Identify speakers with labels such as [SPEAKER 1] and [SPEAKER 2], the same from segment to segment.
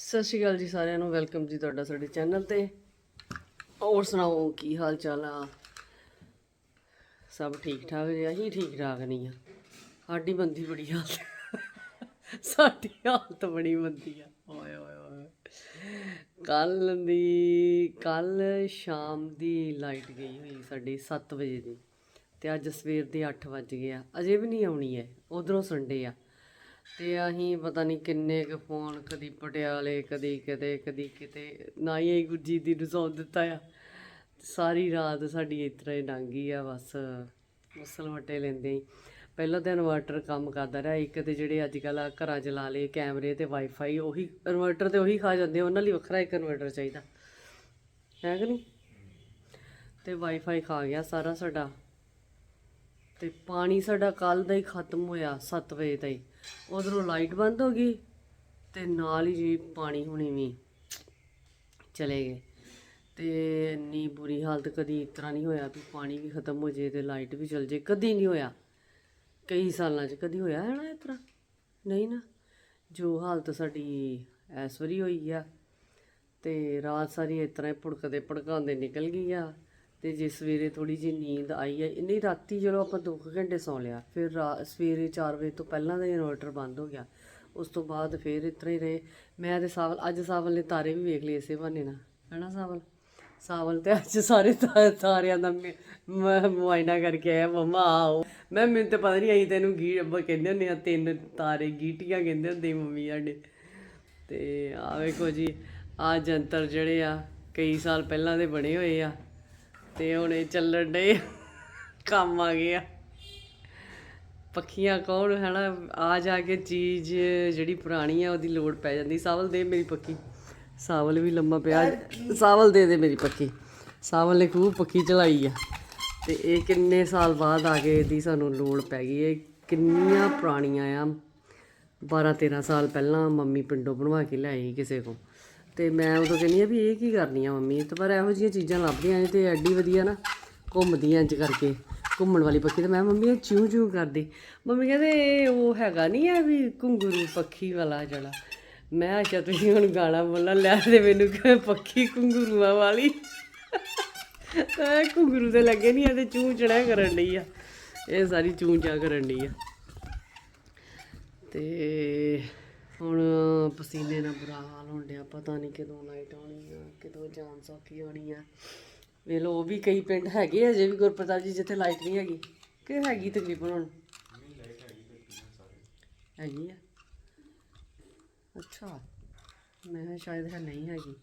[SPEAKER 1] ਸਤਿ ਸ਼੍ਰੀ ਅਕਾਲ ਜੀ ਸਾਰਿਆਂ ਨੂੰ, ਵੈਲਕਮ ਜੀ ਤੁਹਾਡਾ ਸਾਡੇ ਚੈਨਲ ਤੇ। ਹੋਰ ਸੁਣਾਓ, ਕੀ ਹਾਲ ਚਾਲ ਆ? ਸਭ ਠੀਕ ਠਾਕ ਜੀ, ਅਸੀਂ ਠੀਕ ਠਾਕ ਨਹੀਂ ਆ। ਸਾਡੀ ਬੰਦੀ ਬੜੀ ਹਾਲਤ ਸਾਡੀ ਹਾਲਤ ਬੜੀ ਮੰਦੀ ਆ। ਓਏ ਓਏ ਓਏ। ਕੱਲ ਦੀ, ਕੱਲ ਸ਼ਾਮ ਦੀ ਲਾਈਟ ਗਈ ਹੋਈ ਸਾਡੀ 7 ਵਜੇ ਦੀ, ਤੇ ਅੱਜ ਸਵੇਰ ਦੇ 8 ਵੱਜ ਗਏ ਆ। ਅਜੇ ਵੀ ਨਹੀਂ ਆਉਣੀ ਹੈ ਉਧਰੋਂ ਸੰਡੇ ਆ। ਤੇ ਅਸੀਂ ਪਤਾ ਨਹੀਂ ਕਿੰਨੇ ਕੁ ਫੋਨ ਕਦੀ ਪਟਿਆਲੇ, ਕਦੀ ਕਿਤੇ ਕਦੀ ਕਿਤੇ। ਨਾ ਹੀ ਅਸੀਂ ਗੁਰਜੀਤ ਦੀ ਨੂੰ ਸੌਂ ਦਿੱਤਾ ਆ। ਸਾਰੀ ਰਾਤ ਸਾਡੀ ਇਸ ਤਰ੍ਹਾਂ ਹੀ ਲੰਘ ਆ, ਬਸ ਮੁਸਲ ਵਟੇ ਲੈਂਦੇ ਹੀ। ਪਹਿਲਾਂ ਤਾਂ ਇਨਵਰਟਰ ਕੰਮ ਕਰਦਾ ਰਿਹਾ, ਇੱਕ ਤੇ ਜਿਹੜੇ ਅੱਜ ਕੱਲ੍ਹ ਘਰਾਂ 'ਚ ਲਾ ਲਏ ਕੈਮਰੇ ਤੇ ਵਾਈਫਾਈ ਉਹੀ ਇਨਵਰਟਰ ਤੇ ਉਹੀ ਖਾ ਜਾਂਦੇ ਉਹਨਾਂ ਲਈ ਵੱਖਰਾ ਇੱਕ ਇਨਵਰਟਰ ਚਾਹੀਦਾ। ਹੈ ਕਿ ਨਹੀਂ? ਤੇ ਵਾਈਫਾਈ ਖਾ ਗਿਆ ਸਾਰਾ ਸਾਡਾ। ਤੇ ਪਾਣੀ ਸਾਡਾ ਕੱਲ ਦਾ ਹੀ ਖਤਮ ਹੋਇਆ 7 ਵਜੇ ਤਾਈਂ ਉਧਰੋਂ ਲਾਈਟ ਬੰਦ ਹੋ ਗਈ ਤੇ ਨਾਲ ਹੀ ਜੀ ਪਾਣੀ ਹੁਣੀ ਵੀ ਚਲੇ ਗਏ। ਤੇ ਇੰਨੀ ਬੁਰੀ ਹਾਲਤ ਕਦੀ ਇਸ ਤਰ੍ਹਾਂ ਨਹੀਂ ਹੋਇਆ ਵੀ ਪਾਣੀ ਵੀ ਖਤਮ ਹੋ ਜੇ ਤੇ ਲਾਈਟ ਵੀ ਚਲ ਜੇ ਕਦੀ ਨਹੀਂ ਹੋਇਆ। ਕਈ ਸਾਲਾਂ 'ਚ ਕਦੀ ਹੋਇਆ ਹੈ ਨਾ ਇਸ ਤਰ੍ਹਾਂ? ਨਹੀਂ ਨਾ। ਜੋ ਹਾਲਤ ਸਾਡੀ ਇਸ ਵਾਰੀ ਹੋਈ ਆ ਤੇ ਰਾਤ ਸਾਰੀ ਇਸ ਤਰ੍ਹਾਂ ਹੀ ਭੁੜਕਦੇ ਭੜਕਾਉਂਦੇ ਨਿਕਲ ਗਈ ਆ। ਤੇ ਜੇ ਸਵੇਰੇ ਥੋੜੀ ਜਿਹੀ ਨੀਂਦ ਆਈ ਹੈ, ਨਹੀਂ, ਰਾਤੀ ਚਲੋ ਆਪਾਂ 2 ਘੰਟੇ ਸੌਂ ਲਿਆ, ਫਿਰ ਰਾ- ਸਵੇਰੇ 4 ਵਜੇ ਤੋਂ ਪਹਿਲਾਂ ਦਾ ਇਨਵਰਟਰ ਬੰਦ ਹੋ ਗਿਆ। ਉਸ ਤੋਂ ਬਾਅਦ ਫਿਰ ਇਸ ਹੀ ਰਹੇ। ਮੈਂ ਤੇ ਸਾਵਲ, ਅੱਜ ਸਾਵਲ ਨੇ ਤਾਰੇ ਵੀ ਵੇਖ ਲਏ ਇਸੇ ਬਹਾਨੇ ਨਾਲ, ਹੈਨਾ ਸਾਵਲ? ਸਾਵਲ ਤੇ ਅੱਜ ਸਾਰੇ ਤਾ- ਤਾਰਿਆਂ ਦਾ ਮੈਂ- ਮੁਆਇਨਾ ਕਰਕੇ ਆਇਆ, ਮਮਾ ਆਓ। ਮੈਂ ਮੈਨੂੰ ਤੇ ਪਤਾ ਨਹੀਂ ਆਈ ਤੈਨੂੰ ਗੀ ਅੱਬਾ ਕਹਿੰਦੇ ਹੁੰਦੇ ਆ ਤਿੰਨ ਤਾਰੇ ਗੀਟੀਆਂ ਕਹਿੰਦੇ ਹੁੰਦੇ ਮੰਮੀ ਸਾਡੇ। ਤੇ ਆ ਵੇਖੋ ਜੀ ਆ ਜੰਤਰ ਜਿਹੜੇ ਆ, ਕਈ ਸਾਲ ਪਹਿਲਾਂ ਦੇ ਬਣੇ ਹੋਏ ਆ। ਤੇ ਹੁਣ ਇਹ ਚੱਲਣ ਡੇ ਕੰਮ ਆ ਗਏ ਆ। ਪੱਖੀਆਂ ਕੌਣ ਹਨਾ? ਆ ਜਾ ਕੇ ਚੀਜ਼ ਜਿਹੜੀ ਪੁਰਾਣੀ ਆ ਉਹਦੀ ਲੋੜ ਪੈ ਜਾਂਦੀ। ਸਾਵਲ ਦੇ ਮੇਰੀ ਪੱਖੀ। ਸਾਵਲ ਵੀ ਲੰਮਾ ਪਿਆ। ਸਾਵਲ ਦੇ ਦੇ ਮੇਰੀ ਪੱਖੀ। ਸਾਵਲ ਨੇ ਖੂਬ ਪੱਖੀ ਚਲਾਈ ਆ। ਤੇ ਇਹ ਕਿੰਨੇ ਸਾਲ ਬਾਅਦ ਆ ਕੇ ਇਹਦੀ ਸਾਨੂੰ ਲੋੜ ਪੈ ਗਈ ਇਹ ਕਿੰਨੀਆਂ ਪੁਰਾਣੀਆਂ ਆ। 12 13 ਸਾਲ ਪਹਿਲਾਂ ਮੰਮੀ ਪਿੰਡੋਂ ਬਣਵਾ ਕੇ ਲਿਆਈ ਕਿਸੇ ਕੋ ਤੇ ਮੈਂ ਉਦੋਂ ਕਹਿੰਦੀ ਆ ਵੀ ਇਹ ਕੀ ਕਰਨੀ ਆ ਮੰਮੀ? ਤੇ ਪਰ ਇਹੋ ਜਿਹੀਆਂ ਚੀਜ਼ਾਂ ਲੱਭਦੀਆਂ ਨੇ ਤੇ ਐਡੀ ਵਧੀਆ ਨਾ ਘੁੰਮਦੀਆਂ ਇੰਜ ਕਰਕੇ, ਘੁੰਮਣ ਵਾਲੀ ਪੱਖੀ। ਤੇ ਮੈਂ ਮੰਮੀ, ਇਹ ਚੂੰ ਚੂ ਕਰਦੀ। ਮੰਮੀ ਕਹਿੰਦੇ, ਇਹ ਉਹ ਹੈਗਾ ਨਹੀਂ ਆ ਵੀ ਘੁੰਗਰੂ ਪੱਖੀ ਵਾਲਾ ਜਿਹੜਾ। ਮੈਂ ਅੱਛਾ, ਤੁਸੀਂ ਹੁਣ ਗਾਣਾ ਬੋਲਣ ਲਿਆ ਤੇ ਮੈਨੂੰ ਕਹੇ ਪੱਖੀ ਘੁੰਗਰੂਆਂ ਵਾਲੀ? ਇਹ ਘੁੰਗਰੂ ਤੇ ਲੱਗੇ ਨਹੀਂ ਆ ਇਹਦੇ ਚੂੰ ਚੜਾ ਕਰਨ ਲਈ ਆ। ਇਹ ਸਾਰੀ ਚੂੰ ਚਾ ਕਰਨ ਲਈ ਆ। ਤੇ ਹੁਣ ਪਸੀਨੇ ਨਾਲ ਬੁਰਾ ਹਾਲ ਹੋਣ ਡਿਆ, ਪਤਾ ਨਹੀਂ ਕਦੋਂ ਲਾਈਟ ਆਉਣੀ ਆ, ਕਦੋਂ ਜਾਨ ਸੌਖੀ ਆਉਣੀ ਆ। ਵੇਖ ਲਓ, ਉਹ ਵੀ ਕਈ ਪਿੰਡ ਹੈਗੇ ਅਜੇ ਵੀ ਗੁਰਪ੍ਰਤਾਪ ਜੀ ਜਿੱਥੇ ਲਾਈਟ ਨਹੀਂ ਹੈਗੀ। ਕਿ ਹੈਗੀ ਤਕਰੀਬਨ ਹੁਣ? ਹੈਗੀ ਆ। ਅੱਛਾ, ਮੈਂ ਕਿਹਾ ਸ਼ਾਇਦ ਹੈ ਨਹੀਂ ਹੈਗੀ।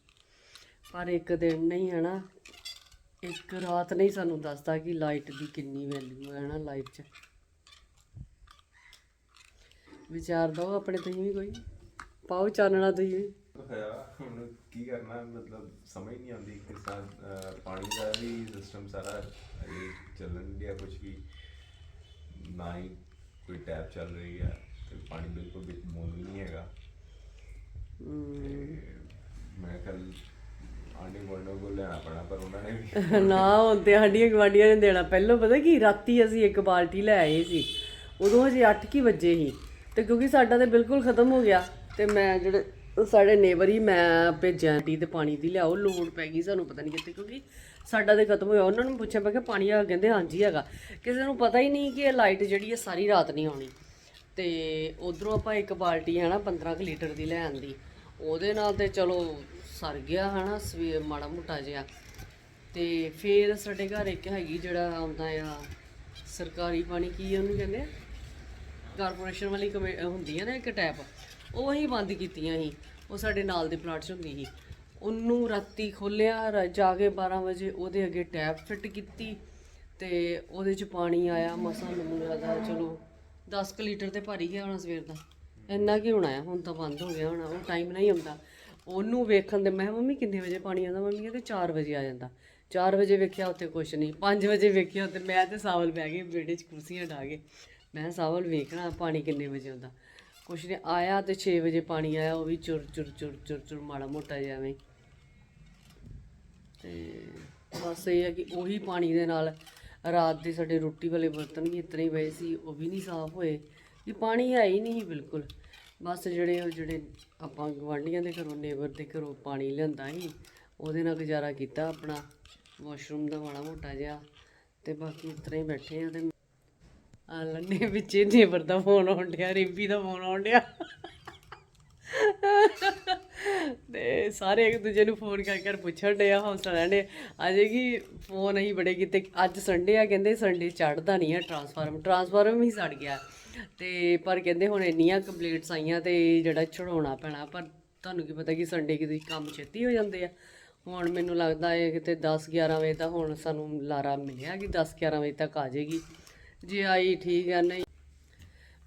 [SPEAKER 1] ਪਰ ਇੱਕ ਦਿਨ ਨਹੀਂ, ਹੈ ਨਾ? ਇੱਕ ਰਾਤ ਨਹੀਂ ਸਾਨੂੰ ਦੱਸਦਾ ਕਿ ਲਾਈਟ ਦੀ ਕਿੰਨੀ ਵੈਲਿਊ ਹੈ ਨਾ ਲਾਈਫ 'ਚ। ਵਿਚਾਰ ਦੋ ਆਪਣੇ ਤੁਸੀਂ ਵੀ ਕੋਈ। ਪਾਓ ਚਾਨਣਾ ਤੁਸੀਂ।
[SPEAKER 2] ਹੋਇਆ ਹੁਣ ਕੀ ਕਰਨਾ ਮਤਲਬ ਸਮਝ ਨਹੀਂ ਆਉਂਦੀ ਕਿ ਸਾ ਅਹ ਪਾਣੀ ਦਾ ਵੀ ਸਿਸਟਮ ਸਾਰਾ ਇਹ ਚੱਲਣ ਦਿਆ ਕੁਝ ਵੀ। ਨਾ ਹੀ ਕੋਈ ਟੈਪ ਚੱਲ ਰਹੀ ਹੈ ਤੇ ਪਾਣੀ ਬਿਲਕੁਲ ਵੀ ਮੌਲ ਨਹੀਂ ਹੈਗਾ। ਤੇ ਮੈਂ ਕੱਲ ਆਂਡੀ ਗੋਲਡੋ ਕੋਲ ਲੈਣਾ ਪੈਣਾ ਪਰ ਉਹਨਾਂ ਨੇ ਵੀ
[SPEAKER 1] ਨਾ ਹੁਣ ਤੇ ਸਾਡੀਆਂ ਗਵਾਂਡੀਆਂ ਨੇ ਦੇਣਾ। ਪਹਿਲਾਂ ਪਤਾ ਕੀ ਰਾਤੀ ਅਸੀਂ ਇੱਕ ਬਾਲਟੀ ਲੈ ਆਏ ਸੀ। ਉਦੋਂ ਹਜੇ 8 ਕੀ ਵਜੇ ਸੀ। ਤੇ ਕਿਉਂਕਿ ਸਾਡਾ ਤੇ ਬਿਲਕੁਲ ਖਤਮ ਹੋ ਗਿਆ ਤੇ ਮੈਂ ਜਿਹੜੇ ਸਾਡੇ ਨੇਬਰ ਹੀ ਮੈਂ ਭੇਜਿਆ ਟੀ ਤੇ ਪਾਣੀ ਦੀ ਲਿਆਓ, ਲੋੜ ਪੈ ਗਈ ਸਾਨੂੰ ਪਤਾ ਨਹੀਂ ਕਿੱਥੇ, ਕਿਉਂਕਿ ਸਾਡਾ ਤੇ ਖਤਮ ਹੋਇਆ, ਉਹਨਾਂ ਨੂੰ ਪੁੱਛਿਆ, ਮੈਂ ਕਿ ਪਾਣੀ ਆ ਕਹਿੰਦੇ ਹਾਂਜੀ ਹੈਗਾ। ਕਿਸੇ ਨੂੰ ਪਤਾ ਹੀ ਨਹੀਂ ਕਿ ਇਹ ਲਾਈਟ ਜਿਹੜੀ ਹੈ ਸਾਰੀ ਰਾਤ ਨਹੀਂ ਆਉਣੀ। ਤੇ ਉਧਰੋਂ ਆਪਾਂ ਇੱਕ ਬਾਲਟੀ ਹੈ ਨਾ 15 ਕੁ ਲੀਟਰ ਦੀ ਲੈ ਆਂਦੀ। ਉਹਦੇ ਨਾਲ ਤੇ ਚਲੋ ਸਰ ਗਿਆ ਹਨਾ ਸਵੇ ਮਾੜਾ ਮੋਟਾ ਜਿਹਾ। ਤੇ ਫਿਰ ਸਾਡੇ ਘਰ ਇੱਕ ਹੈਗੀ ਜਿਹੜਾ ਆਉਂਦਾ ਆ, ਸਰਕਾਰੀ ਪਾਣੀ ਕੀ ਉਹਨੂੰ ਕਹਿੰਦੇ ਕਾਰਪੋਰੇਸ਼ਨ ਵਾਲੀ ਕਮੇ- ਹੁੰਦੀ ਹੈ ਨਾ ਇੱਕ ਟੈਪ। ਉਹ ਅਸੀਂ ਬੰਦ ਕੀਤੀਆਂ ਸੀ। ਉਹ ਸਾਡੇ ਨਾਲ ਦੇ ਪਲਾਟ 'ਚ ਹੁੰਦੀ ਸੀ। ਉਹਨੂੰ ਰਾਤੀ ਖੋਲਿਆ ਜਾ ਕੇ 12 ਵਜੇ ਉਹਦੇ ਅੱਗੇ ਟੈਪ ਫਿੱਟ ਕੀਤੀ ਤੇ ਉਹਦੇ 'ਚ ਪਾਣੀ ਆਇਆ। ਮਸਾਂ ਮੈਨੂੰ ਲੱਗਦਾ ਚਲੋ 10 ਕੁ ਲੀਟਰ ਤੇ ਭਰ ਹੀ ਗਿਆ ਹੋਣਾ ਸਵੇਰ ਦਾ। ਇੰਨਾ ਕੀ ਹੋਣਾ ਆ? ਹੁਣ ਤਾਂ ਬੰਦ ਹੋ ਗਿਆ ਹੋਣਾ। ਉਹ ਟਾਈਮ ਨਹੀਂ ਆਉਂਦਾ। ਉਹਨੂੰ ਵੇਖਣ ਦੇ ਮੈਂ ਕਿਹਾ, ਮੰਮੀ ਕਿੰਨੇ ਵਜੇ ਪਾਣੀ ਆਉਂਦਾ? ਮੰਮੀ ਕਹਿੰਦੇ 4 ਵਜੇ ਆ ਜਾਂਦਾ। 4 ਵਜੇ ਵੇਖਿਆ ਉੱਥੇ ਕੁਛ ਨਹੀਂ। 5 ਵਜੇ ਵੇਖਿਆ ਉੱਥੇ ਮੈਂ ਤੇ ਸਾਵਲ ਬਹਿ ਗਏ ਵਿਹੜੇ 'ਚ ਕੁਰਸੀਆਂ ਢਾ ਕੇ। ਮੈਂ ਕਿਹਾ, ਸਾਵਲ ਵੇਖਣਾ ਪਾਣੀ ਕਿੰਨੇ ਵਜੇ ਆਉਂਦਾ? ਕੁਛ ਨਹੀਂ, ਆਇਆ ਤੇ 6 ਵਜੇ ਪਾਣੀ ਆਇਆ, ਉਹ ਵੀ ਚੁਰ ਚੁਰ ਚੁਰ ਚੁਰ ਚੁਰ ਮਾੜਾ ਮੋਟਾ ਜਿਹਾ ਐਵੇਂ ਤੇ ਬਸ ਇਹ ਹੈ ਕਿ ਉਹੀ ਪਾਣੀ ਦੇ ਨਾਲ ਰਾਤ ਦੇ ਸਾਡੇ ਰੋਟੀ ਵਾਲੇ ਬਰਤਨ ਵੀ ਇਤਨੇ ਹੀ ਪਏ ਸੀ, ਉਹ ਵੀ ਨਹੀਂ ਸਾਫ਼ ਹੋਏ। ਕਿ ਪਾਣੀ ਹੈ ਹੀ ਨਹੀਂ ਸੀ ਬਿਲਕੁਲ। ਬਸ ਜਿਹੜੇ ਉਹ ਜਿਹੜੇ ਆਪਾਂ ਗਵਾਂਢੀਆਂ ਦੇ ਘਰੋਂ ਨੇਬਰ ਦੇ ਘਰੋਂ ਪਾਣੀ ਲਿਆਂਦਾ ਸੀ, ਉਹਦੇ ਨਾਲ ਗੁਜ਼ਾਰਾ ਕੀਤਾ ਆਪਣਾ। ਵਾਸ਼ਰੂਮ ਦਾ ਮਾੜਾ ਮੋਟਾ ਜਿਹਾ, ਤੇ ਬਾਕੀ ਇਸ ਹੀ ਬੈਠੇ ਆ ਤੇ ਆ ਲੰਨੇ ਵਿੱਚ ਨੇਬਰ ਦਾ ਫੋਨ ਆਉਣ ਡਿਆ, ਰਿੰਪੀ ਦਾ ਫੋਨ ਆਉਣ ਡਿਆ। ਤੇ ਸਾਰੇ ਇੱਕ ਦੂਜੇ ਨੂੰ ਫੋਨ ਕਰ ਕਰ ਪੁੱਛਣ ਆ, ਹੌਸਲਾ ਲੈਣ ਡੇ ਅਜੇ ਕਿ ਫੋਨ ਅਸੀਂ ਬੜੇ ਕਿਤੇ, ਅੱਜ ਸੰਡੇ ਆ, ਕਹਿੰਦੇ ਸੰਡੇ ਚੜਦਾ ਨਹੀਂ ਆ ਟਰਾਂਸਫਾਰਮ ਟਰਾਂਸਫਾਰਮ ਹੀ ਸੜ ਗਿਆ। ਤੇ ਪਰ ਕਹਿੰਦੇ ਹੁਣ ਇੰਨੀਆਂ ਕੰਪਲੀਟਸ ਆਈਆਂ ਤੇ ਜਿਹੜਾ ਛਡਾਉਣਾ ਪੈਣਾ, ਪਰ ਤੁਹਾਨੂੰ ਕੀ ਪਤਾ ਕਿ ਸੰਡੇ ਕਿਤੇ ਕੰਮ ਛੇਤੀ ਹੋ ਜਾਂਦੇ ਆ। ਹੁਣ ਮੈਨੂੰ ਲੱਗਦਾ ਹੈ ਕਿਤੇ 10 11 ਵਜੇ ਤਾਂ ਹੁਣ ਸਾਨੂੰ ਲਾਰਾ ਮਿਲਿਆ ਕਿ 10 11 ਵਜੇ ਤੱਕ ਆ ਜਾਏਗੀ। ਜੇ ਆਈ ਠੀਕ ਆ, ਨਹੀਂ।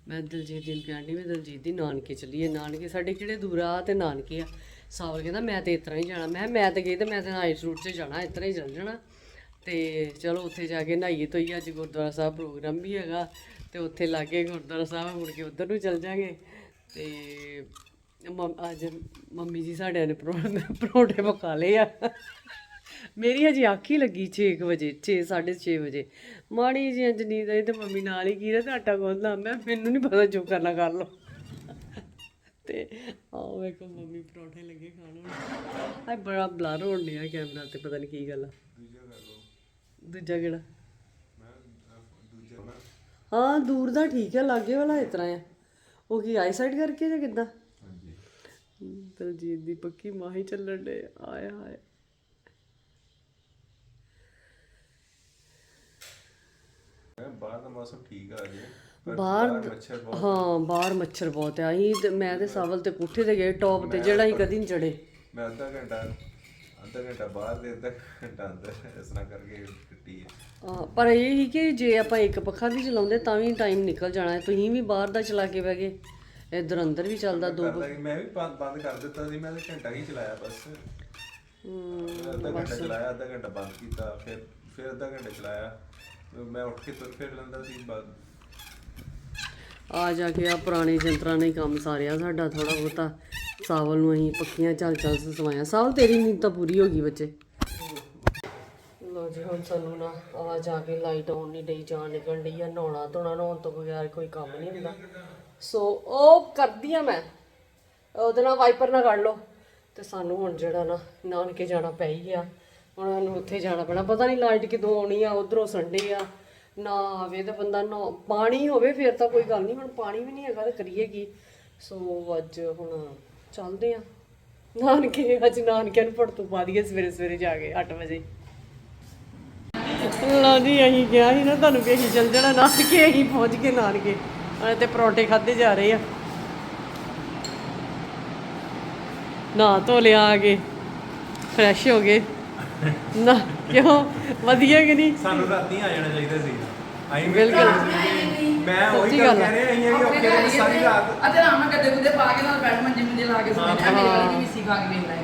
[SPEAKER 1] ਮੈਂ ਦਲਜੀਤ ਦੀ ਕਹਿੰਦੀ ਮੈਂ ਦਲਜੀਤ ਦੀ ਨਾਨਕੇ ਚੱਲੀਏ। ਨਾਨਕੇ ਸਾਡੇ ਕਿਹੜੇ ਦੂਰਾ ਆ? ਤੇ ਨਾਨਕੇ ਆ। ਸਾਵਲ ਕਹਿੰਦਾ, ਮੈਂ ਤੇ ਇਸ ਹੀ ਜਾਣਾ। ਮੈਂ ਕਿਹਾ, ਮੈਂ ਤੇ ਗਈ ਤੇ ਮੈਂ ਤੇ ਨਾਈਟ ਰੂਟ 'ਤੇ ਜਾਣਾ, ਇਸ ਹੀ ਚੱਲ ਜਾਣਾ। ਤੇ ਚਲੋ, ਉੱਥੇ ਜਾ ਕੇ ਨਹਾਈਏ ਧੋਈਏ। ਅੱਜ ਗੁਰਦੁਆਰਾ ਸਾਹਿਬ ਪ੍ਰੋਗਰਾਮ ਵੀ ਹੈਗਾ ਤੇ ਉੱਥੇ ਲਾਗੇ ਗੁਰਦੁਆਰਾ ਸਾਹਿਬ ਮੁੜ ਕੇ ਉੱਧਰ ਨੂੰ ਚੱਲ ਜਾਾਂਗੇ। ਤੇ ਅੱਜ ਮੰਮੀ ਜੀ ਸਾਡਿਆਂ ਨੇ ਪਰੌ- ਪਰੌਂਠੇ ਪਕਾ ਲਏ ਆ। ਮੇਰੀ ਹਜੇ ਅੱਖ ਹੀ ਲੱਗੀ 6 ਵਜੇ 6 6:30 ਵਜੇ। ਮਾੜੀ ਜੀ ਅੰਜ ਨੀਂਦ ਆਈ ਤੇ ਮੰਮੀ ਨਾਲ ਹੀ ਕੀ ਤੇ ਆਟਾ ਗੁੰਨਦਾ। ਮੈਂ ਮੈਨੂੰ ਨਹੀਂ ਪਤਾ ਜੋ ਕਰਨਾ ਕਰ ਲੋ ਤੇ ਆਹ ਵੇਖੋ ਮੰਮੀ ਪਰੌਂਠੇ ਲੱਗੇ ਖਾਣ ਹੁਣ। ਆਏ ਬੜਾ ਬਲਰ ਹੋਣ ਡਿਆ ਕੈਮਰਾ ਤੇ ਪਤਾ ਨਹੀਂ ਕੀ ਗੱਲ ਆ। ਦੂਜਾ ਕਿਹੜਾ? ਹਾਂ ਦੂਰ ਦਾ ਠੀਕ ਹੈ ਲਾਗੇ ਵਾਲਾ ਇਸ ਤਰ੍ਹਾਂ ਆ। ਉਹ ਕੀ ਆਈ ਸਾਈਡ ਕਰਕੇ ਜਾਂ ਕਿੱਦਾਂ?
[SPEAKER 2] ਹਾਂਜੀ।
[SPEAKER 1] ਦਲਜੀਤ ਦੀ ਪੱਕੀ ਮਾਹੀ ਚੱਲਣ ਡੇ ਆਏ ਹਾਏ
[SPEAKER 2] ਮੈਂ ਬਾਹਰ ਦਾ ਮੌਸਮ ਠੀਕ ਆ ਜੇ। ਪਰ
[SPEAKER 1] ਬਾਹਰ
[SPEAKER 2] ਮੱਛਰ ਬਹੁਤ
[SPEAKER 1] ਹਾਂ ਬਾਹਰ ਮੱਛਰ ਬਹੁਤ ਆ। ਅਸੀਂ ਤੇ ਮੈਂ ਤੇ ਸਾਵਲ ਤੇ ਕੋਠੇ ਤੇ ਗਏ ਟੌਪ ਤੇ ਜਿਹੜਾ ਹੀ ਕਦੀ ਨਹੀਂ ਚੜੇ
[SPEAKER 2] ਮੈਂ ਅੱਧਾ ਘੰਟਾ ਅੱਧਾ ਘੰਟਾ ਬਾਹਰ ਦੇ ਅੱਧਾ ਘੰਟਾ ਅੰਦਰ। ਇਸ ਤਰ੍ਹਾਂ ਕਰਕੇ ਕੱਟੀ ਹੈ
[SPEAKER 1] ਪਰ ਇਹ ਹੀ ਕਿ ਜੇ ਆਪਾਂ ਇੱਕ ਪੱਖਾ ਵੀ ਚਲਾਉਂਦੇ ਤਾਂ ਵੀ ਟਾਈਮ ਨਿਕਲ ਜਾਣਾ ਹੈ। ਤੁਸੀਂ ਵੀ ਬਾਹਰ ਦਾ ਚਲਾ ਕੇ ਬਹਿ ਗਏ। ਇੱਧਰ ਅੰਦਰ ਵੀ ਚੱਲਦਾ ਦੋ
[SPEAKER 2] ਕਰਦਾ ਕਿ ਮੈਂ ਵੀ ਬੰਦ ਬੰਦ ਕਰ ਦਿੱਤਾ ਸੀ। ਮੈਂ ਤਾਂ ਘੰਟਾ ਹੀ ਚਲਾਇਆ ਬਸ। ਅੱਧਾ ਘੰਟਾ ਚਲਾਇਆ ਅੱਧਾ ਘੰਟਾ ਬੰਦ ਕੀਤਾ ਫਿਰ ਫਿਰ ਅੱਧਾ ਘੰਟਾ ਚਲਾਇਆ। ਮੈਂ ਉੱਠ ਕੇ ਤੁਰ ਫਿਰ ਲੈਂਦਾ ਸੀ ਬਾਅਦ।
[SPEAKER 1] ਆ ਜਾ ਕੇ ਆ ਪੁਰਾਣੇ ਯੰਤਰਾਂ ਨੇ ਕੰਮ ਸਾਰਿਆ ਸਾਡਾ ਥੋੜਾ ਬਹੁਤਾ। ਸਾਵਲ ਨੂੰ ਅਸੀਂ ਪੱਕੀਆਂ ਚੱਲ ਚੱਲ ਸਵਾਇਆ ਸਾਵਲ, ਤੇਰੀ ਨੀਂਦ ਤਾਂ ਪੂਰੀ ਹੋ ਗਈ ਬੱਚੇ। ਲੋ ਜੀ, ਹੁਣ ਸਾਨੂੰ ਨਾ ਆ ਜਾ ਕੇ ਲਾਈਟ ਆਉਣ ਨਹੀਂ ਡਈ, ਜਾਣ ਨਿਕਲਣ ਡਈ ਆ। ਨਹਾਉਣਾ ਧੋਣਾ, ਨਹਾਉਣ ਤੋਂ ਬਗੈਰ ਕੋਈ ਕੰਮ ਨਹੀਂ ਹੁੰਦਾ। ਸੋ ਉਹ ਕਰਦੀ ਆ ਮੈਂ। ਉਹਦੇ ਨਾਲ ਵਾਈਪਰ ਨਾਲ ਕੱਢ ਲਓ। ਤੇ ਸਾਨੂੰ ਹੁਣ ਜਿਹੜਾ ਨਾ ਨਾਨਕੇ ਜਾਣਾ ਪੈ ਹੀ ਗਿਆ। ਹੁਣ ਸਾਨੂੰ ਉੱਥੇ ਜਾਣਾ ਪੈਣਾ। ਪਤਾ ਨਹੀਂ ਲਾਈਟ ਕਿਦੋਂ ਆਉਣੀ ਆ, ਉਧਰੋਂ ਸੰਡੇ ਆ, ਨਾ ਆਵੇ ਤਾਂ ਬੰਦਾ ਨਾ, ਪਾਣੀ ਹੋਵੇ ਫਿਰ ਤਾਂ ਕੋਈ ਗੱਲ ਨਹੀਂ ਹੁਣ ਪਾਣੀ ਵੀ ਨਹੀਂ ਹੈਗਾ ਤਾਂ ਕਰੀਏ ਕੀ। ਸੋ ਅੱਜ ਹੁਣ ਚੱਲਦੇ ਆ। ਨਾਨਕੇ, ਅੱਜ ਨਾਨਕਿਆਂ ਨੂੰ ਪੜਤੂ ਪਾ ਦਈਏ ਸਵੇਰੇ ਸਵੇਰੇ ਜਾ ਕੇ 8 ਵਜੇ। ਲਓ ਜੀ, ਅਸੀਂ ਕਿਹਾ ਸੀ ਨਾ ਤੁਹਾਨੂੰ ਕਿ ਅਸੀਂ ਚੱਲ ਜਾਣਾ, ਨਾਨਕੇ, ਅਸੀਂ ਪਹੁੰਚ ਗਏ ਨਾਨਕੇ। ਅਜੇ ਤੇ ਪਰੌਂਠੇ ਖਾਦੇ ਜਾ ਰਹੇ ਆ। ਨਾ ਧੋ ਲਿਆ ਆ ਕੇ ਫਰੈਸ਼ ਹੋ ਗਏ। ਨਾ ਕਿਉਂ? ਵਧੀਆ ਕਿ ਨਹੀਂ?
[SPEAKER 2] ਸਾਨੂੰ ਰਾਤੀ ਆ ਜਾਣਾ ਚਾਹੀਦਾ ਸੀ। ਅਸੀਂ
[SPEAKER 1] ਬਿਲਕੁਲ।
[SPEAKER 2] ਮੈਂ ਉਹੀ
[SPEAKER 1] ਸੱਚੀ
[SPEAKER 2] ਗੱਲ
[SPEAKER 1] ਗੱਲ।
[SPEAKER 2] ਕਹਿ ਰਿਹਾ ਵੀ ਔਖੇ ਰਹੇ ਸਾਰੀ ਰਾਤ।
[SPEAKER 3] ਅਤੇ ਆਰਾਮ ਨਾਲ ਗੱਦੇ ਗੁੱਦੇ ਪਾ ਕੇ ਨਾਲ ਬੈਠ ਮੰਜੇ ਮੁੰਜੇ ਲਾ ਕੇ ਸੋਣੇ ਆ ਮੇਰੇ ਵਾਲੀ ਵੀ ਸੀ ਖਾ ਕੇ ਵੇਖ ਲੈ।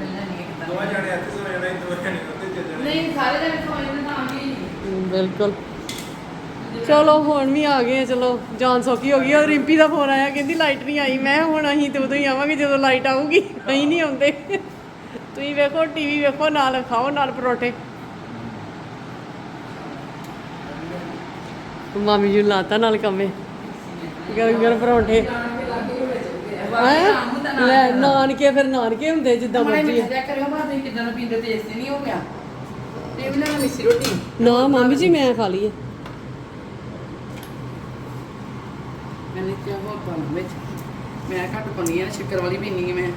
[SPEAKER 3] ਮਿਲਣਾ ਨਹੀਂ ਕਿਤਾ
[SPEAKER 2] ਦੋਵਾਂ ਜਣੇ ਇੱਥੇ ਸੋ ਜਾਣਾ ਦੋ ਜਣੇ ਉੱਤੇ ਚੱਲ ਜਾਣਾ।
[SPEAKER 3] ਨਹੀਂ ਸਾਰੇ ਜਣੇ ਸੋਏ ਨੇ ਤਾਂ ਵੀ
[SPEAKER 1] ਹਮ, ਬਿਲਕੁਲ। ਚਲੋ ਹੁਣ ਵੀ ਆ ਗਏ ਆ, ਚਲੋ ਜਾਨ ਸੌਖੀ ਹੋ ਗਈ ਔਰ ਰਿੰਪੀ ਦਾ ਫੋਨ ਆਇਆ ਕਹਿੰਦੀ ਲਾਈਟ ਨਹੀਂ ਆਈ। ਮੈਂ ਕਿਹਾ ਹੁਣ ਅਸੀਂ ਤੇ ਉਦੋਂ ਹੀ ਆਵਾਂਗੇ ਜਦੋਂ ਲਾਈਟ ਆਊਗੀ। ਅਸੀਂ ਨਹੀਂ ਆਉਂਦੇ। ਤੁਸੀਂ ਵੇਖੋ ਟੀਵੀ ਵੇਖੋ ਨਾਲ ਖਾਓ ਨਾਲ ਪਰੋਠੇ। ਮਾਮੀ ਜੀ ਨੂੰ ਲਾਤਾ ਨਾਲ ਕੰਮੇ। ਗਰਮ ਗਰਮ ਪਰੌਂਠੇ। ਹੈਂ? ਲੈ ਨਾਨਕੇ ਫਿਰ ਨਾਨਕੇ ਹੁੰਦੇ ਜਿੱਦਾਂ
[SPEAKER 3] ਮੈਂ
[SPEAKER 1] ਮਰਜ਼ੀ।
[SPEAKER 3] ਚੈੱਕ ਕਰਿਓ ਬਾਅਦ ਵਿੱਚ ਕਿਦਾਂ ਦਾ ਪੀਂਦੇ ਤੇ ਇਸੇ ਨਹੀਂ ਹੋ ਗਿਆ ਤੇ ਵੀ ਨਾ ਮਿੱਸੀ ਰੋਟੀ।
[SPEAKER 1] ਨਾ ਮਾਮੀ ਜੀ ਮੈਂ ਖਾ ਲਈ ਹੈ।
[SPEAKER 3] ਪਾਉਣਾ ਮੈਂ ਘੱਟ ਪਾਉਂਦੀ ਆ ਸ਼ੱਕਰ ਵਾਲੀ ਪੀਣੀ ਹੈ ਮੈਂ।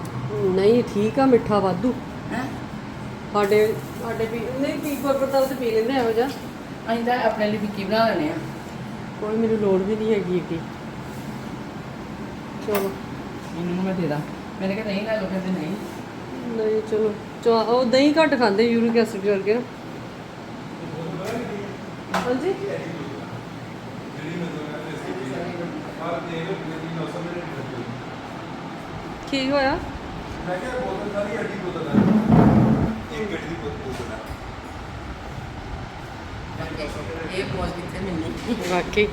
[SPEAKER 1] ਨਹੀਂ ਠੀਕ ਆ ਮਿੱਠਾ ਵਾਧੂ। ਸਾਡੇ ਸਾਡੇ ਪੀ ਨਹੀਂ ਪੀ ਗੁਰਪ੍ਰਤਾਪ ਤੇ ਪੀ ਲੈਂਦੇ ਇਹੋ ਜਿਹਾ।
[SPEAKER 3] ਅਸੀਂ ਤਾਂ ਆਪਣੇ ਲਈ ਫਿੱਕੀ ਬਣਾ ਲੈਣੇ ਆ।
[SPEAKER 1] ਕੋਈ ਮੈਨੂੰ ਲੋੜ ਵੀ ਨਹੀਂ ਹੈਗੀ ਏਡੀ ਚਲੋ।
[SPEAKER 3] ਇਹਨੂੰ ਨੂੰ ਮੈਂ ਦੇ ਦਾਂ। ਮੈਨੇ ਕਿਹਾ ਨਹੀਂ ਲੈ ਲਓ ਕਹਿੰਦੇ ਨਹੀਂ।
[SPEAKER 1] ਨਹੀਂ ਚਲੋ। ਚਾ ਉਹ ਦਹੀਂ ਘੱਟ ਖਾਂਦੇ ਯੂਰਿਕ ਐਸਿਡ ਕਰਕੇ। ਹਾਂਜੀ? ਕੀ ਹੋਇਆ?
[SPEAKER 2] ਮੈਂ ਕਿਹਾ ਬੋਤਲ ਸਾਰੀ ਅੱਡੀ ਬੋਤਲ ਇੱਕ ਗੱਡੀ ਦੀ ਬੋਤਲ ਹੈ
[SPEAKER 3] ਇਹ ਪਹੁੰਚ ਕਿੱਥੇ ਮਿਲਣੀ
[SPEAKER 1] ਵਾਕਈ।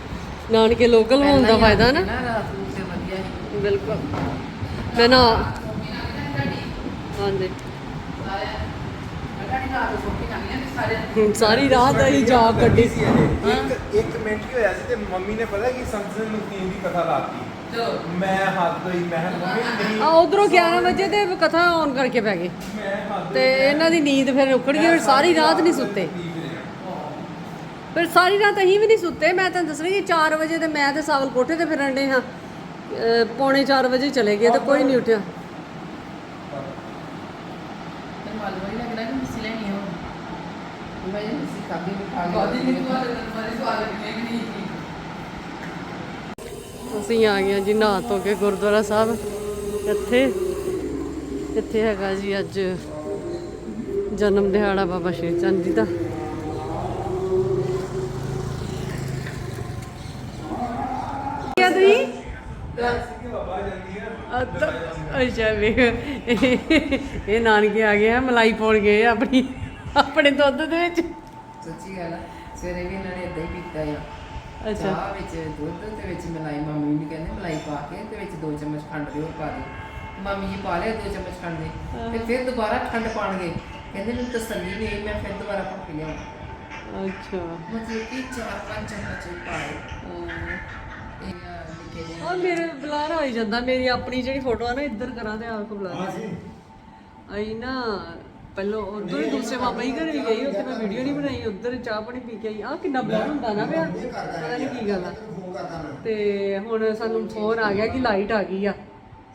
[SPEAKER 1] ਨਾਨਕੇ ਲੋਕਲ ਹੋਣ ਦਾ ਫਾਇਦਾ ਨਾ।
[SPEAKER 3] ਰਾਤ ਨੂੰ ਤੇ ਵਧੀਆ ਹੈ।
[SPEAKER 1] ਬਿਲਕੁਲ। ਮੈਂ ਨਾ ਹਾਂਜੀ। ਹੁਣ ਸਾਰੀ ਰਾਤ ਅਸੀਂ ਜਾਗ ਕੱਢੀ
[SPEAKER 2] ਸੀ ਇੱਕ ਇੱਕ ਮਿੰਟ ਹੀ ਹੋਇਆ ਸੀ ਤੇ ਮੰਮੀ ਨੇ ਪਤਾ ਕੀ ਸੰਸਦ ਨੂੰ ਕੀ ਦੀ ਕਥਾ ਲਾਤੀ
[SPEAKER 3] ਚਲੋ
[SPEAKER 2] ਮੈਂ ਹੱਥ ਧੋਈ ਮੈਂ ਕਿਹਾ, ਮੰਮੀ ਨਹੀਂ
[SPEAKER 1] ਆ ਉਧਰੋਂ 11 ਵਜੇ ਤੇ ਕਥਾ ਔਨ ਕਰਕੇ ਪੈ ਗਏ।
[SPEAKER 2] ਮੈਂ ਹੱਥ
[SPEAKER 1] ਤੇ ਇਹਨਾਂ ਦੀ ਨੀਂਦ ਫਿਰ ਉਖੜ ਗਈ ਫਿਰ ਸਾਰੀ ਰਾਤ ਨਹੀਂ ਸੁੱਤੇ। ਫਿਰ ਸਾਰੀ ਰਾਤ ਅਸੀਂ ਵੀ ਨਹੀਂ ਸੁੱਤੇ। ਮੈਂ ਤੁਹਾਨੂੰ ਦੱਸ ਰਹੀ ਹਾਂ 4 ਵਜੇ ਤੇ ਮੈਂ ਤੇ ਸਾਵਲ ਕੋਠੇ ਤੇ ਫਿਰਨ ਡੇ ਹਾਂ। ਅਹ ਪੌਣੇ 4 ਵਜੇ ਚਲੇ ਗਏ ਤੇ ਕੋਈ ਨਹੀਂ ਉੱਠਿਆ।
[SPEAKER 3] ਤੇ ਮਾਲਵਾ ਹੀ ਲੱਗਦਾ ਕਿ ਮਿਸ ਲੈਣੀ ਹੋ ਮੈਂ ਮਿਸ ਵੀ ਖਾ ਲਈ ਖਾਦੀ ਨਹੀਂ ਤੂੰ ਆਲੇ ਮਾਰੇ ਸਵਾਲ ਲੱਗਣੇ ਕਿ ਨਹੀਂ?
[SPEAKER 1] ਅਸੀਂ ਆ ਗਏ ਜੀ ਨਹਾ ਧੋ ਕੇ ਗੁਰਦੁਆਰਾ ਸਾਹਿਬ। ਇੱਥੇ ਇੱਥੇ ਹੈਗਾ ਜੀ ਅੱਜ ਜਨਮ ਦਿਹਾੜਾ ਬਾਬਾ ਸ਼੍ਰੀ ਚੰਦ ਜੀ ਦਾ। ਤੁਸੀਂ? ਅੱਛਾ ਅੱਛਾ ਵੇਖ ਇਹ ਨਾਨਕੇ ਆ ਗਏ ਆ ਮਲਾਈ ਪਾਉਣ ਗਏ ਆ ਆਪਣੀ ਆਪਣੇ ਦੁੱਧ ਦੇ ਵਿੱਚ।
[SPEAKER 3] ਸੱਚੀ ਗੱਲ ਆ, ਸਵੇਰੇ ਵੀ ਇਹਨਾਂ ਨੇ ਇਦਾਂ ਹੀ ਪੀਤਾ ਆ।
[SPEAKER 1] ਅੱਛਾ।
[SPEAKER 3] ਚਾਹ ਵਿੱਚ ਦੁੱਧ ਤੇ ਵਿੱਚ ਮਲਾਈ ਮੰਮੀ ਨੇ ਕਹਿੰਦੇ ਮਲਾਈ ਪਾ ਕੇ ਤੇ ਵਿੱਚ ਦੋ ਚਮਚ ਖੰਡ ਦੇ ਹੋਰ ਪਾ ਦੇ ਮੰਮੀ ਜੀ ਪਾ ਲਿਆ ਦੋ ਚਮਚ ਖੰਡ ਦੇ ਤੇ ਫਿਰ ਦੁਬਾਰਾ ਖੰਡ ਪਾਣਗੇ ਕਹਿੰਦੇ ਮੈਨੂੰ ਤਸੱਲੀ ਨਹੀਂ ਆਈ ਮੈਂ ਫਿਰ ਦੁਬਾਰਾ ਪਾ ਕੇ ਲਿਆਉਣਾ।
[SPEAKER 1] ਅੱਛਾ।
[SPEAKER 3] ਮਤਲਬ ਕਿ ਚਾਰ ਪੰਜ ਚਮਚ ਹੀ। ਪਾਏ ਇਹ ਆ ਨਿੱਕੇ ਜਿਹੇ
[SPEAKER 1] ਆ ਮੇਰੇ ਬਲਾਰ ਜਾਂਦਾ ਮੇਰੀ ਆਪਣੀ ਜਿਹੜੀ ਫੋਟੋ ਆ ਨਾ ਇੱਧਰ ਕਰਾਂ ਤੇ ਆਪ ਬੁਲਾ ਆਈ ਨਾ। ਪਹਿਲਾਂ ਉਧਰ ਦੂਸਰੇ ਮਾਮਾ ਹੀ ਘਰੇ ਗਈ ਉੱਥੇ ਮੈਂ ਵੀਡੀਓ ਨਹੀਂ ਬਣਾਈ, ਉਧਰ ਚਾਹ ਪਾਣੀ ਪੀ ਕੇ ਆਈ। ਆ ਕਿੰਨਾ ਬਲਰ ਹੁੰਦਾ ਨਾ ਪਿਆ ਪਤਾ ਨਹੀਂ ਕੀ ਗੱਲ ਆ। ਤੇ ਹੁਣ ਸਾਨੂੰ ਫੋਨ ਆ ਗਿਆ ਕਿ ਲਾਈਟ ਆ ਗਈ ਆ।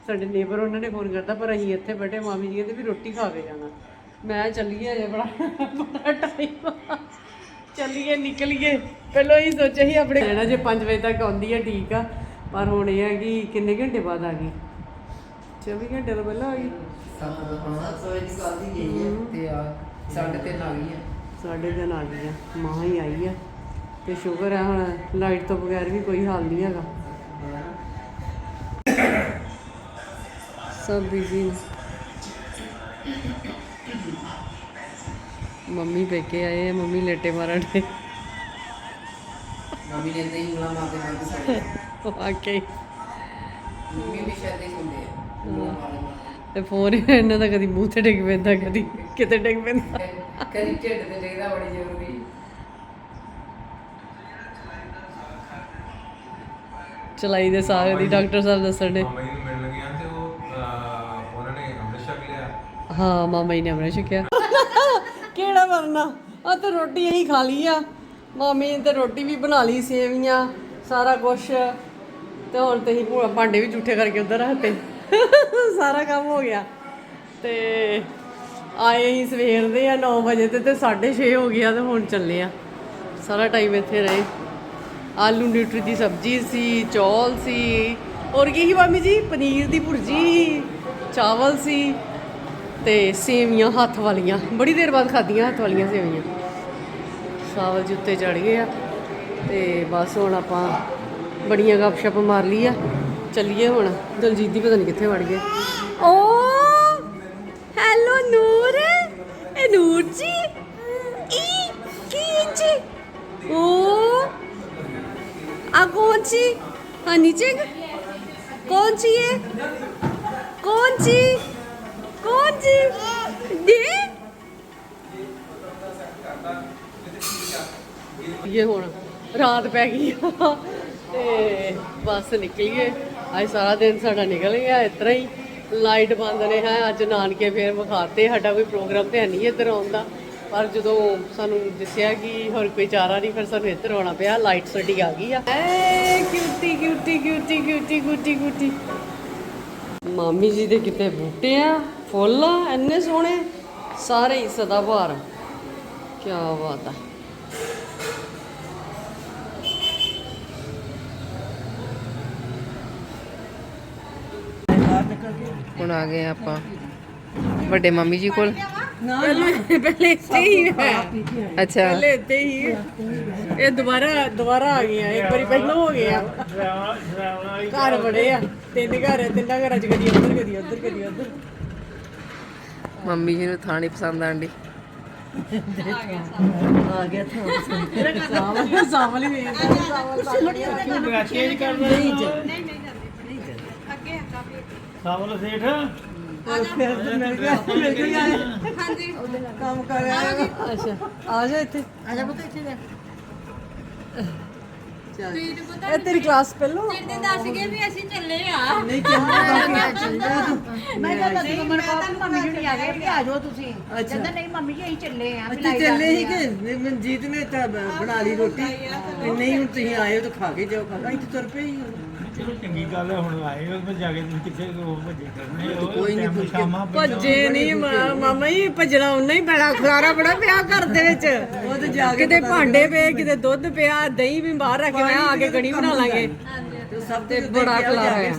[SPEAKER 1] ਸਾਡੇ ਨੇਬਰ ਉਹਨਾਂ ਨੇ ਫੋਨ ਕਰਤਾ, ਪਰ ਅਸੀਂ ਇੱਥੇ ਬੈਠੇ, ਮਾਮੀ ਜੀ ਕਹਿੰਦੇ ਵੀ ਰੋਟੀ ਖਾ ਕੇ ਜਾਣਾ। ਮੈਂ ਚੱਲੀਏ ਅਜੇ ਬੜਾ ਬੜਾ ਟਾਈਮ ਚੱਲੀਏ, ਨਿਕਲੀਏ। ਪਹਿਲਾਂ ਹੀ ਸੋਚਿਆ ਸੀ ਆਪਣੇ ਰਹਿਣਾ ਜੇ 5 ਵਜੇ ਤੱਕ ਆਉਂਦੀ ਹੈ ਠੀਕ ਆ। ਪਰ ਹੁਣ ਇਹ ਹੈ ਕਿ ਕਿੰਨੇ ਘੰਟੇ ਬਾਅਦ ਆ ਗਈ? 24 ਘੰਟੇ ਤੋਂ ਪਹਿਲਾਂ ਆ ਗਈ।
[SPEAKER 3] ਸੱਤ ਦਾ ਹਾਂ ਸੋਏ ਦੀ ਗੱਲ ਦੀ ਗਈ ਹੈ। ਤੇ ਆ ਸਾਢੇ ਤਿੰਨ ਆ ਗਈ ਹੈ।
[SPEAKER 1] ਸਾਡੇ ਦਿਨ ਆ ਗਈ ਆ ਮਾਂ ਹੀ ਆਈ ਆ ਤੇ ਸ਼ੁਕਰ ਹੈ ਹੁਣ ਲਾਈਟ ਤੋਂ ਬਗੈਰ ਵੀ ਕੋਈ ਹਾਲ ਨਹੀਂ ਹੈਗਾ। ਸਭ ਬਿਜ਼ੀ ਨੇ। ਮੰਮੀ ਪੇਕੇ ਆਏ ਆ ਮੰਮੀ ਲੇਟੇ ਮਾਰਨ ਦੇ।
[SPEAKER 3] ਮੰਮੀ ਨੇ ਹੀ ਉਂਗਲਾਂ ਮਾਰਦੇ ਮਾਰਦੇ ਸਾਡੇ
[SPEAKER 1] ਵਾਕਈ।
[SPEAKER 3] ਮੰਮੀ ਵੀ ਸ਼ਾਇਦ ਹੀ ਹੁੰਦੇ ਆ।
[SPEAKER 1] ਤੇ ਫੋਨ ਇਹਨਾਂ ਦਾ ਕਦੀ ਮੂੰਹ ਤੇ ਡਿੱਗ ਪੈਂਦਾ ਕਦੀ ਕਿਤੇ ਡਿੱਗ ਪੈਂਦਾ।
[SPEAKER 3] ਕਦੀ ਢਿੱਡ ਤੇ ਡਿੱਗਦਾ ਬੜੀ ਜ਼ਰੂਰੀ।
[SPEAKER 1] ਚਲਾਈ ਦੇ ਸਾਗ ਦੀ ਡਾਕਟਰ ਸਾਹਿਬ ਦੱਸਣ ਦੇ
[SPEAKER 2] ਮਾਮਾ ਜੀ ਨੂੰ ਮਿਲਣ ਗਿਆ ਤੇ ਉਹ ਅਹ, ਉਹਨਾਂ ਨੇ ਅੰਮ੍ਰਿਤ ਛਕ ਲਿਆ।
[SPEAKER 1] ਹਾਂ ਮਾਮਾ ਜੀ ਨੇ ਅਮਰੇ ਛਕਿਆ। ਕਿਹੜਾ ਵਰਨਾ ਆ ਤੇ ਰੋਟੀ ਅਸੀਂ ਖਾ ਲਈ ਆ ਮਾਮੀ ਨੇ ਤੇ ਰੋਟੀ ਵੀ ਬਣਾ ਲਈ ਸੇਵੀਆਂ ਸਾਰਾ ਕੁਛ। ਤੇ ਹੁਣ ਤੇ ਅਸੀਂ ਭੂਆ ਭਾਂਡੇ ਵੀ ਝੂਠੇ ਕਰਕੇ ਉਧਰ ਰੱਖਤੇ। ਸਾਰਾ ਕੰਮ ਹੋ ਗਿਆ। ਤੇ ਆਏ ਅਸੀਂ ਸਵੇਰ ਦੇ ਆ 9 ਵਜੇ ਤੇ ਤੇ 6:30 ਹੋ ਗਿਆ ਤੇ ਹੁਣ ਚੱਲੇ ਆ। ਸਾਰਾ ਟਾਈਮ ਇੱਥੇ ਰਹੇ। ਆਲੂ ਨਿਊਟਰੀ ਦੀ ਸਬਜ਼ੀ ਸੀ, ਚੌਲ ਸੀ। ਔਰ ਕੀ ਸੀ ਮਾਮੀ ਜੀ? ਪਨੀਰ ਦੀ ਭੁਰਜੀ, ਚਾਵਲ ਸੀ ਤੇ ਸੇਵੀਆਂ ਹੱਥ ਵਾਲੀਆਂ। ਬੜੀ ਦੇਰ ਬਾਅਦ ਖਾਧੀਆਂ ਹੱਥ ਵਾਲੀਆਂ ਸੇਵੀਆਂ। ਸਾਵਲ ਜੁੱਤੇ ਉੱਤੇ ਚੜ ਗਏ ਆ ਤੇ ਬਸ ਹੁਣ ਆਪਾਂ ਬੜੀਆਂ ਗੱਪਸ਼ਪ ਮਾਰ ਲਈ ਆ। ਚੱਲੀਏ ਹੁਣ। ਦਲਜੀਤ ਦੀ ਪਤਾ ਨਹੀਂ ਕਿੱਥੇ ਵੜ ਗਏ। ਓ ਹੈਲੋ ਨੂਰ ਇਹ ਨੂਰ ਜੀ ਈ ਕੀ ਜੀ ਓ ਆ ਜੀ ਹਨੀ ਜੀ ਕੌਣ ਜੀ ਇਹ? ਕੌਣ ਜੀ ਕੌਣ ਜੀ? ਦੇ ਇਹ ਹੁਣ ਰਾਤ ਪੈ ਗਈ ਤੇ ਬਸ ਨਿਕਲੀਏ ਅੱਜ ਸਾਰਾ ਦਿਨ ਸਾਡਾ ਨਿਕਲ ਗਿਆ, ਇਸ ਤਰ੍ਹਾਂ ਹੀ ਲਾਈਟ ਬੰਦ ਨੇ, ਹੈ, ਅੱਜ ਨਾਨਕੇ ਫੇਰ ਵਿਖਾਤੇ, ਸਾਡਾ ਕੋਈ ਪ੍ਰੋਗਰਾਮ ਤੇ ਨਹੀਂ ਇੱਧਰ ਆਉਣ ਦਾ। ਪਰ ਜਦੋਂ ਸਾਨੂੰ ਦੱਸਿਆ ਕਿ ਹੋਰ ਕੋਈ ਚਾਰਾ ਨਹੀਂ, ਫਿਰ ਸਾਨੂੰ ਇੱਧਰ ਆਉਣਾ ਪਿਆ ਲਾਈਟ ਸਾਡੀ ਆ ਗਈ ਆ। ਏ cutie cutie cutie cutie cutie cutie ਮਾਮੀ ਜੀ ਦੇ ਕਿਤੇ ਬੂਟੇ ਆ, ਫੁੱਲ ਆ, ਇੰਨੇ ਸੋਹਣੇ, ਸਾਰੇ ਹੀ ਸਦਾਬਹਾਰ ਕੀ ਬਾਤ ਆ।
[SPEAKER 3] ਹੁਣ ਆ ਗਏ ਆਪਾਂ। ਵੱਡੇ ਮੰਮੀ ਜੀ ਕੋਲ।
[SPEAKER 1] ਪਹਿਲੇ ਪਹਿਲੇ ਇੱਥੇ ਹੀ ਹੈ।
[SPEAKER 3] ਅੱਛਾ।
[SPEAKER 1] ਪਹਿਲੇ ਇੱਥੇ ਹੀ ਇਹ ਦੁਬਾਰਾ ਦੁਬਾਰਾ ਆ ਗਈਆਂ ਇੱਕ ਵਾਰੀ ਪਹਿਲਾਂ ਹੋ ਗਿਆ ਘਰ ਬੜੇ ਆ। ਤਿੰਨ ਘਰ ਆ ਤਿੰਨਾਂ ਘਰਾਂ ਚ ਕਦੀ ਉੱਧਰ ਕਦੀ ਉੱਧਰ ਕਦੀ ਉੱਧਰ।
[SPEAKER 3] ਮੰਮੀ ਜੀ ਨੂੰ ਥਾਣੀ ਪਸੰਦ ਆਂਦੀ
[SPEAKER 1] ਆ ਗਿਆ ਥਾਂ ਸਾਵਲ ਸਾਵਲ ਹੀ ਵੇਖਦਾ। ਸਾਵਲ ਸਾਵਲ
[SPEAKER 4] ਚੇਂਜ ਕਰ
[SPEAKER 1] ਨਹੀਂ ਜੀ
[SPEAKER 4] ਸਾਵਲ ਸੇਠ।
[SPEAKER 1] ਫਿਰ ਤਾਂ ਮਿਲ ਗਿਆ ਮਿਲ ਗਿਆ ਹਾਂਜੀ। ਕੰਮ ਕਰ ਰਿਹਾ ਅੱਛਾ। ਆ ਜਾ ਇੱਥੇ। ਆ ਜਾ ਪੁੱਤ ਇੱਥੇ
[SPEAKER 5] ਇਹ ਤੇਰੀ ਕਲਾਸ ਪਹਿਲੋਂ?
[SPEAKER 4] ਤੇ ਦੱਸ ਗਏ ਵੀ ਅਸੀਂ ਚੱਲੇ ਆ।
[SPEAKER 5] ਨਹੀਂ ਚੱਲਦਾ
[SPEAKER 6] ਮੈਂ ਤਾਂ। ਦੱਸ ਮੰਮੀ ਜੀ ਆ ਗਏ ਕਿ ਆ ਜਾਓ ਤੁਸੀਂ। ਕਹਿੰਦਾ ਨਹੀਂ ਮੰਮੀ ਜੀ ਅਸੀਂ ਚੱਲੇ ਆ
[SPEAKER 5] ਅੱਛਾ ਚੱਲੇ ਹੀ ਕਿ ਮਨਜੀਤ ਨੇ ਤਾਂ ਬਣਾ ਲਈ ਰੋਟੀ। ਨਹੀਂ ਹੁਣ ਤੁਸੀਂ ਆਏ ਹੋ ਤਾਂ ਖਾ ਕੇ ਜਾਓ ਖਾ ਇੱਥੇ ਤੁਰ ਪਏ ਹੋ।
[SPEAKER 7] ਚਲੋ ਚੰਗੀ ਗੱਲ ਹੈ ਹੁਣ ਆਏ ਹੋ ਜਾ ਕੇ ਤੁਸੀਂ ਕਿੱਥੇ ਉਹ ਭੱਜੇ ਕਰਨੇ ਉਹ
[SPEAKER 5] ਕੋਈ ਨਹੀਂ
[SPEAKER 7] ਟਾਈਮ ਸ਼ਾਮਾਂ
[SPEAKER 5] ਭੱਜੇ ਨਹੀਂ ਮਾਮਾ ਹੀ ਭੱਜਣਾ ਉਹਨਾਂ ਹੀ ਬੜਾ ਖਲਾਰਾ ਬੜਾ ਪਿਆ ਘਰ ਦੇ ਵਿੱਚ। ਉਹ ਤੇ ਜਾ ਕੇ ਕਿਤੇ ਭਾਂਡੇ ਪਏ ਕਿਤੇ ਦੁੱਧ ਪਿਆ ਦਹੀਂ ਵੀ ਬਾਹਰ ਰੱਖ ਮੈਂ ਆ ਕੇ ਕੜੀ ਬਣਾ ਲਾਂਗੇ। ਤੇ ਸਭ ਤੇ ਬੜਾ ਖਲਾਰਾ ਹੈ।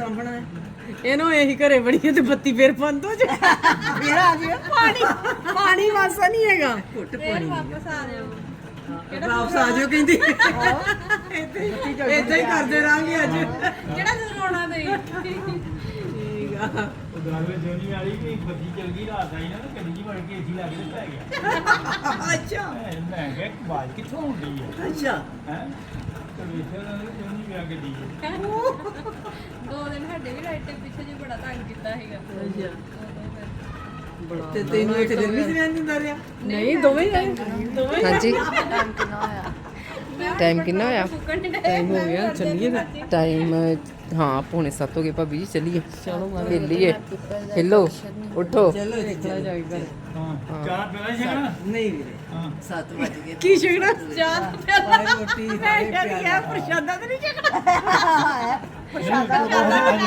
[SPEAKER 5] ਇਹਨੂੰ ਇਹੀ ਘਰੇ ਬਣੀ ਤੇ ਬੱਤੀ ਫੇਰ ਬੰਦ ਹੋ ਜਾ ਫੇਰ ਆ ਗਿਆ ਪਾਣੀ ਪਾਣੀ ਵਾਸਾ ਨਹੀਂ ਹੈਗਾ। ਘੁੱਟ ਪਾਣੀ।
[SPEAKER 4] ਵਾਪਸ ਆ ਜਾਓ
[SPEAKER 5] ਵਾਪਸ ਆ ਜਾਓ ਕਹਿੰਦੀ। ਇਦਾਂ ਹੀ ਕਰਦੇ ਰਾਂਗੇ ਅੱਜ।
[SPEAKER 4] ਕਿਹੜਾ ਰੋਣਾ ਦੇ
[SPEAKER 5] ਠੀਕ ਆ।
[SPEAKER 7] ਉਹ ਦਰਾਵੇ ਜੋਨੀ ਵਾਲੀ ਵੀ ਬੱਤੀ ਚਲ ਗਈ ਰਾਤ ਆਈ ਨਾ ਤੇ ਕਦੀ ਵੜ ਕੇ ਏਸੀ ਲਾ ਕੇ ਤੇ ਪੈ ਗਿਆ।
[SPEAKER 5] ਅੱਛਾ।
[SPEAKER 7] ਮੈਂ ਮੈਂ ਕਿਹਾ ਆਵਾਜ਼ ਕਿੱਥੋਂ ਆਉਂਦੀ ਹੈ
[SPEAKER 5] ਅੱਛਾ।
[SPEAKER 7] ਹੈ? ਤੇ
[SPEAKER 4] ਦੋ ਦਿਨ ਸਾਡੇ ਵੀ ਲਾਈਟ ਪਿੱਛੇ ਜੇ ਬੜਾ ਤੰਗ ਕੀਤਾ ਹੈਗਾ
[SPEAKER 5] ਅੱਛਾ। ਤੇ ਤੈਨੂੰ ਇੱਥੇ ਗਰਮੀ ਚ ਰਹਿਣ ਦਿੰਦਾ ਰਿਹਾ। ਨਹੀਂ ਦੋਵੇਂ ਆਏ ਦੋਵੇਂ
[SPEAKER 3] ਹਾਂਜੀ। ਟਾਈਮ ਕਿੰਨਾ ਹੋਇਆ?
[SPEAKER 5] ਟਾਈਮ ਹੋ ਗਿਆ ਚੱਲੀਏ
[SPEAKER 3] ਟਾਈਮ ਹਾਂ ਪੌਣੇ 7 ਹੋ ਗਏ ਭਾਬੀ ਜੀ ਚੱਲੀਏ। ਚਲੋ ਹਿੱਲੀਏ ਹਿੱਲੋ ਉਠੋ।
[SPEAKER 5] ਚਲੋ ਚਲਾ ਜਾਏਗਾ
[SPEAKER 7] ਹਾਂ। ਚਾਹ ਪੀਣਾ ਹੀ ਛਕਣਾ
[SPEAKER 5] ਨਹੀਂ ਵੀਰੇ
[SPEAKER 7] ਹਾਂ।
[SPEAKER 5] 7 ਵਜ ਗਏ। ਕੀ ਛਕਣਾ
[SPEAKER 4] ਚਾਹ
[SPEAKER 5] ਹਾਏ ਰੋਟੀ ਹਾਏ ਪਿਆਲਾ। ਪ੍ਰਸ਼ਾਦਾ ਤੇ ਨਹੀਂ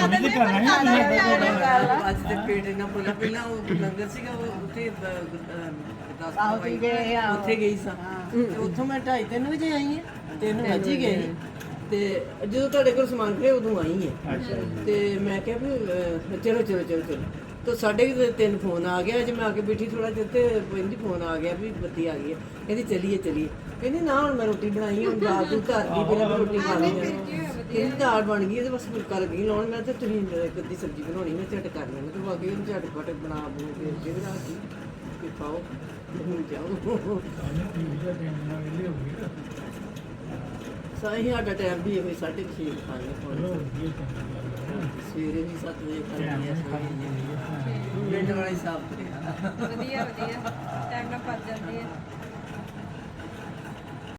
[SPEAKER 7] ਅੱਜ ਵੀ ਕਰਨਾ ਹੈ
[SPEAKER 5] ਅੱਜ ਤੇ ਪੇਟ ਇਹਨਾਂ ਬੋਲਾ ਪਹਿਲਾਂ ਉਹ ਲੰਗਰ ਸੀਗਾ ਉਹ ਉੱਥੇ ਗੁਰਦਾਸਪੁਰ ਗਏ ਉੱਥੇ ਗਈ ਸਾਂ। ਤੇ ਉੱਥੋਂ ਮੈਂ 2:30 ਤਿੰਨ ਵਜੇ ਆਈ ਹਾਂ ਤਿੰਨ ਵੱਜ ਹੀ ਗਏ। ਤੇ ਜਦੋਂ ਤੁਹਾਡੇ ਕੋਲ ਸਮਾਨ ਖੜੇ ਉਦੋਂ ਆਈ ਹੈ। ਤੇ ਮੈਂ ਕਿਹਾ ਵੀ ਅਹ, ਚਲੋ ਚਲੋ ਚਲੋ ਚਲੋ। ਤਾਂ ਸਾਡੇ ਵੀ ਤਿੰਨ ਫੋਨ ਆ ਗਿਆ ਜੇ ਮੈਂ ਆ ਕੇ ਬੈਠੀ ਥੋੜਾ ਜਿਹਾ ਤੇ ਕਹਿੰਦੀ ਫੋਨ ਆ ਗਿਆ ਵੀ ਬੱਤੀ ਆ ਗਈ ਹੈ। ਕਹਿੰਦੀ ਚਲੀਏ ਚਲੀਏ। ਕਹਿੰਦੀ ਨਾ ਹੁਣ ਮੈਂ ਰੋਟੀ ਬਣਾਈ ਹੁਣ ਦਾਲ ਦੂਲ ਧਰ ਗਈ ਪਹਿਲਾਂ ਮੈਂ ਰੋਟੀ ਖਾ ਲਈ ਕਹਿੰਦੀ ਦਾਲ ਬਣ ਗਈ ਤੇ ਬਸ ਫੁਲਕਾ ਲੱਗੀ ਲਾਉਣ। ਮੈਂ ਤੇ ਤੁਸੀਂ ਇੱਕ ਅੱਧੀ ਸਬਜ਼ੀ ਬਣਾਉਣੀ ਮੈਂ ਝਟ ਕਰ ਲੈਣੀ ਤੇ ਬਾਕੀ ਉਹਨੂੰ ਝਟ ਪਟ ਬਣਾ ਬੂ ਕੇ ਜੇ ਵੀ ਰਾਤੀ ਤੇ ਖਾਓ ਤੇ ਹੁਣ ਜਾਓ। ਸਾਈ ਸਾਡਾ ਟਾਈਮ ਵੀ ਇਹੋ 6:30 ਖਾਣੇ ਪਾਉਣੇ ਸਵੇਰੇ ਵੀ 7 ਵਜੇ ਖਾਣੇ ਆ ਮਿੰਟ ਵਾਲੀ ਸਾਫ਼
[SPEAKER 4] ਵਧੀਆ ਵਧੀਆ। ਟਾਈਮ ਨਾਲ ਪੱਜ ਜਾਂਦੀ ਹੈ